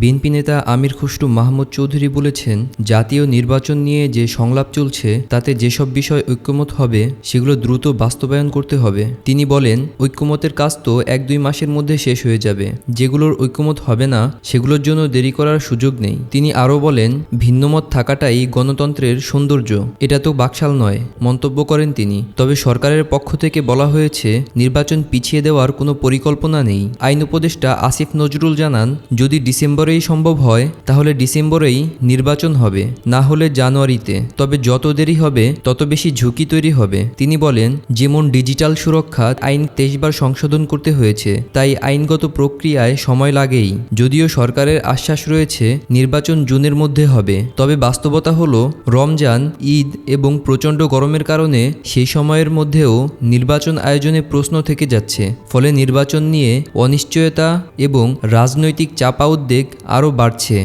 BNP নেতা আমির খুসরু মাহমুদ চৌধুরী বলেছেন, জাতীয় নির্বাচন নিয়ে যে সংলাপ চলছে, তাতে যেসব বিষয় ঐক্যমত হবে, সেগুলো দ্রুত বাস্তবায়ন করতে হবে। তিনি বলেন, ঐক্যমতের কাজ তো এক দুই মাসের মধ্যে শেষ হয়ে যাবে। যেগুলোর ঐক্যমত হবে না, সেগুলোর জন্য দেরি করার সুযোগ নেই। তিনি আরও বলেন, ভিন্নমত থাকাটাই গণতন্ত্রের সৌন্দর্য। এটা তো বাকশাল নয়, মন্তব্য করেন তিনি। তবে সরকারের পক্ষ থেকে বলা হয়েছে, নির্বাচন পিছিয়ে দেওয়ার কোনো পরিকল্পনা নেই। আইন উপদেষ্টা আসিফ নজরুল জানান, যদি ডিসেম্বরেই সম্ভব হয়, তাহলে ডিসেম্বরেই নির্বাচন হবে, না হলে জানুয়ারিতে। তবে যত দেরি হবে, তত বেশি ঝুঁকি তৈরি হবে। তিনি বলেন, যেমন ডিজিটাল সুরক্ষা আইন তেইশবার সংশোধন করতে হয়েছে, তাই আইনগত প্রক্রিয়ায় সময় লাগেই। যদিও সরকারের আশ্বাস রয়েছে, নির্বাচন জুনের মধ্যে হবে। তবে বাস্তবতা হলো, রমজান, ঈদ এবং প্রচণ্ড গরমের কারণে সেই সময়ের মধ্যেও নির্বাচন আয়োজনে প্রশ্ন থেকে যাচ্ছে। ফলে নির্বাচন নিয়ে অনিশ্চয়তা এবং রাজনৈতিক চাপা উদ্বেগ আরও বাড়ছে।